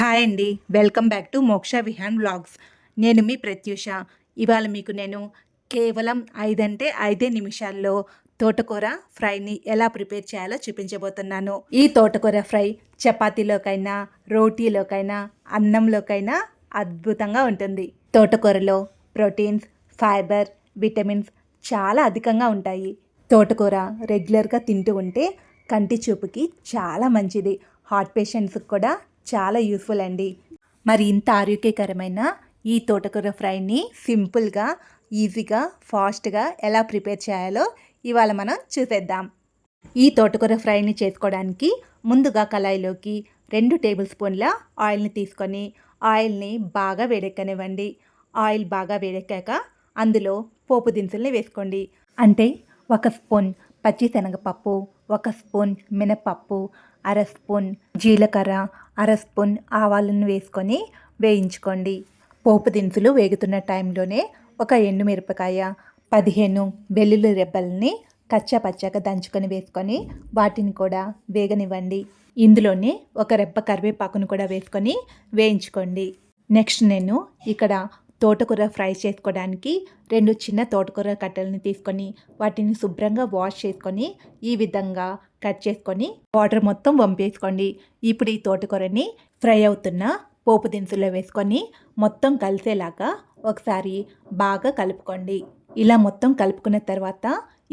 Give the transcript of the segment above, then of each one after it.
Hi అండి. Welcome back to మోక్ష Vihaan vlogs. నేను మీ ప్రత్యూష. ఇవాళ మీకు నేను కేవలం ఐదంటే ఐదే నిమిషాల్లో తోటకూర ఫ్రైని ఎలా ప్రిపేర్ చేయాలో చూపించబోతున్నాను. ఈ తోటకూర ఫ్రై చపాతీలోకైనా రోటీలోకైనా అన్నంలోకైనా అద్భుతంగా ఉంటుంది. తోటకూరలో ప్రోటీన్స్ ఫైబర్ విటమిన్స్ చాలా అధికంగా ఉంటాయి. తోటకూర రెగ్యులర్గా తింటూ ఉంటే కంటి చూపుకి చాలా మంచిది. హార్ట్ పేషెంట్స్కి కూడా చాలా యూస్ఫుల్ అండి. మరి ఇంత ఆరోగ్యకరమైన ఈ తోటకూర ఫ్రైని సింపుల్గా ఈజీగా ఫాస్ట్గా ఎలా ప్రిపేర్ చేయాలో ఇవాళ మనం చూసేద్దాం. ఈ తోటకూర ఫ్రైని చేసుకోవడానికి ముందుగా కళాయిలోకి రెండు టేబుల్ స్పూన్ల ఆయిల్ని తీసుకొని ఆయిల్ని బాగా వేడెక్కనివ్వండి. ఆయిల్ బాగా వేడెక్కాక అందులో పోపు దినుసుల్ని వేసుకోండి. అంటే ఒక స్పూన్ పచ్చిశనగపప్పు ఒక స్పూన్ మినపప్పు అర స్పూన్ జీలకర్ర అర స్పూన్ ఆవాలను వేసుకొని వేయించుకోండి. పోపు దినుసులు వేగుతున్న టైంలోనే ఒక ఎండుమిరపకాయ పదిహేను వెల్లుల్లి రెబ్బల్ని కచ్చపచ్చగా దంచుకొని వేసుకొని వాటిని కూడా వేగనివ్వండి. ఇందులోనే ఒక రెబ్బ కరివేపాకును కూడా వేసుకొని వేయించుకోండి. నెక్స్ట్ నేను ఇక్కడ తోటకూర ఫ్రై చేసుకోవడానికి రెండు చిన్న తోటకూర కట్టెలను తీసుకొని వాటిని శుభ్రంగా వాష్ చేసుకొని ఈ విధంగా కట్ చేసుకొని వాటర్ మొత్తం వంపేసుకోండి. ఇప్పుడు ఈ తోటకూరని ఫ్రై అవుతున్న పోపు దినుసులో వేసుకొని మొత్తం కలిసేలాగా ఒకసారి బాగా కలుపుకోండి. ఇలా మొత్తం కలుపుకున్న తర్వాత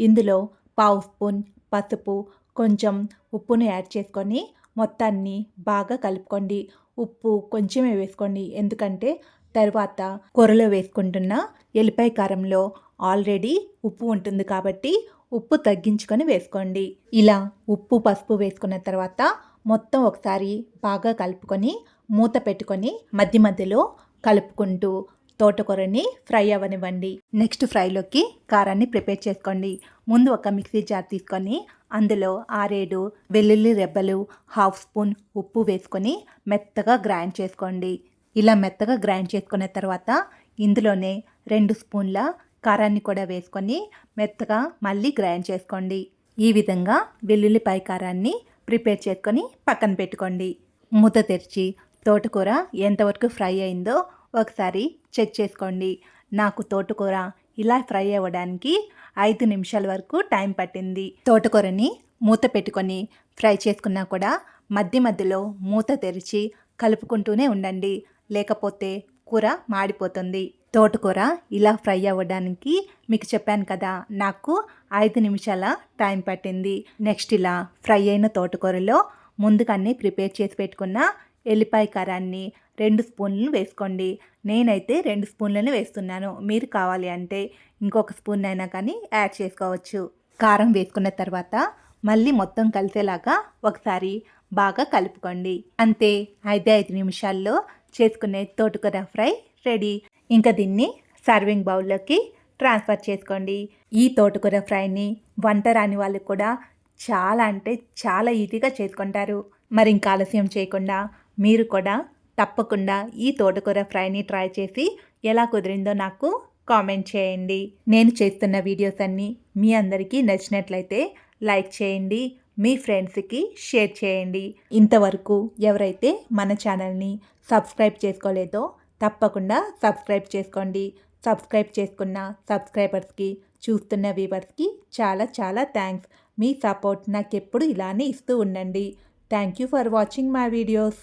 ఇందులో పావు స్పూన్ పసుపు కొంచెం ఉప్పును యాడ్ చేసుకొని మొత్తాన్ని బాగా కలుపుకోండి. ఉప్పు కొంచెమే వేసుకోండి. ఎందుకంటే తర్వాత కూరలో వేసుకుంటున్న ఎల్లిపాయ కారంలో ఆల్రెడీ ఉప్పు ఉంటుంది కాబట్టి ఉప్పు తగ్గించుకొని వేసుకోండి. ఇలా ఉప్పు పసుపు వేసుకున్న తర్వాత మొత్తం ఒకసారి బాగా కలుపుకొని మూత పెట్టుకొని మధ్య మధ్యలో కలుపుకుంటూ తోటకూరని ఫ్రై అవ్వనివ్వండి. నెక్స్ట్ ఫ్రైలోకి కారాన్ని ప్రిపేర్ చేసుకోండి. ముందు ఒక మిక్సీ జార్ తీసుకొని అందులో ఆరేడు వెల్లుల్లి రెబ్బలు హాఫ్ స్పూన్ ఉప్పు వేసుకొని మెత్తగా గ్రైండ్ చేసుకోండి. ఇలా మెత్తగా గ్రైండ్ చేసుకున్న తర్వాత ఇందులోనే రెండు స్పూన్ల కారాన్ని కూడా వేసుకొని మెత్తగా మళ్ళీ గ్రైండ్ చేసుకోండి. ఈ విధంగా వెల్లుల్లిపాయ కారాన్ని ప్రిపేర్ చేసుకొని పక్కన పెట్టుకోండి. మూత తెరిచి తోటకూర ఎంతవరకు ఫ్రై అయిందో ఒకసారి చెక్ చేసుకోండి. నాకు తోటకూర ఇలా ఫ్రై అవ్వడానికి ఐదు నిమిషాల వరకు టైం పట్టింది. తోటకూరని మూత పెట్టుకొని ఫ్రై చేసుకున్నా కూడా మధ్య మధ్యలో మూత తెరిచి కలుపుకుంటూనే ఉండండి. లేకపోతే కూర మాడిపోతుంది. తోటకూర ఇలా ఫ్రై అవ్వడానికి మీకు చెప్పాను కదా నాకు ఐదు నిమిషాల టైం పట్టింది. నెక్స్ట్ ఇలా ఫ్రై అయిన తోటకూరలో ముందుగానే ప్రిపేర్ చేసి పెట్టుకున్న ఎల్లిపాయ కారాన్ని రెండు స్పూన్లు వేసుకోండి. నేనైతే రెండు స్పూన్లను వేస్తున్నాను. మీరు కావాలి అంటే ఇంకొక స్పూన్ అయినా కానీ యాడ్ చేసుకోవచ్చు. కారం వేసుకున్న తర్వాత మళ్ళీ మొత్తం కలిసేలాగా ఒకసారి బాగా కలుపుకోండి. అంతే ఐదే ఐదు నిమిషాల్లో చేసుకునే తోటకూర ఫ్రై రెడీ. ఇంకా దీన్ని సర్వింగ్ బౌల్లోకి ట్రాన్స్ఫర్ చేసుకోండి. ఈ తోటకూర ఫ్రైని వంట రాని వాళ్ళు కూడా చాలా అంటే చాలా ఈజీగా చేసుకుంటారు. మరి ఇంకా ఆలస్యం చేయకుండా మీరు కూడా తప్పకుండా ఈ తోటకూర ఫ్రైని ట్రై చేసి ఎలా కుదిరిందో నాకు కామెంట్ చేయండి. నేను చేస్తున్న వీడియోస్ అన్నీ మీ అందరికీ నచ్చినట్లయితే లైక్ చేయండి. మీ ఫ్రెండ్స్కి షేర్ చేయండి. ఇంతవరకు ఎవరైతే మన ఛానల్ని సబ్స్క్రైబ్ చేసుకోలేదో తప్పకుండా సబ్స్క్రైబ్ చేసుకోండి. సబ్స్క్రైబ్ చేసుకున్న సబ్స్క్రైబర్స్కి చూస్తున్న వ్యూవర్స్కి చాలా చాలా థ్యాంక్స్. మీ సపోర్ట్ నాకు ఎప్పుడు ఇలానే ఇస్తూ ఉండండి. Thank you for watching my videos.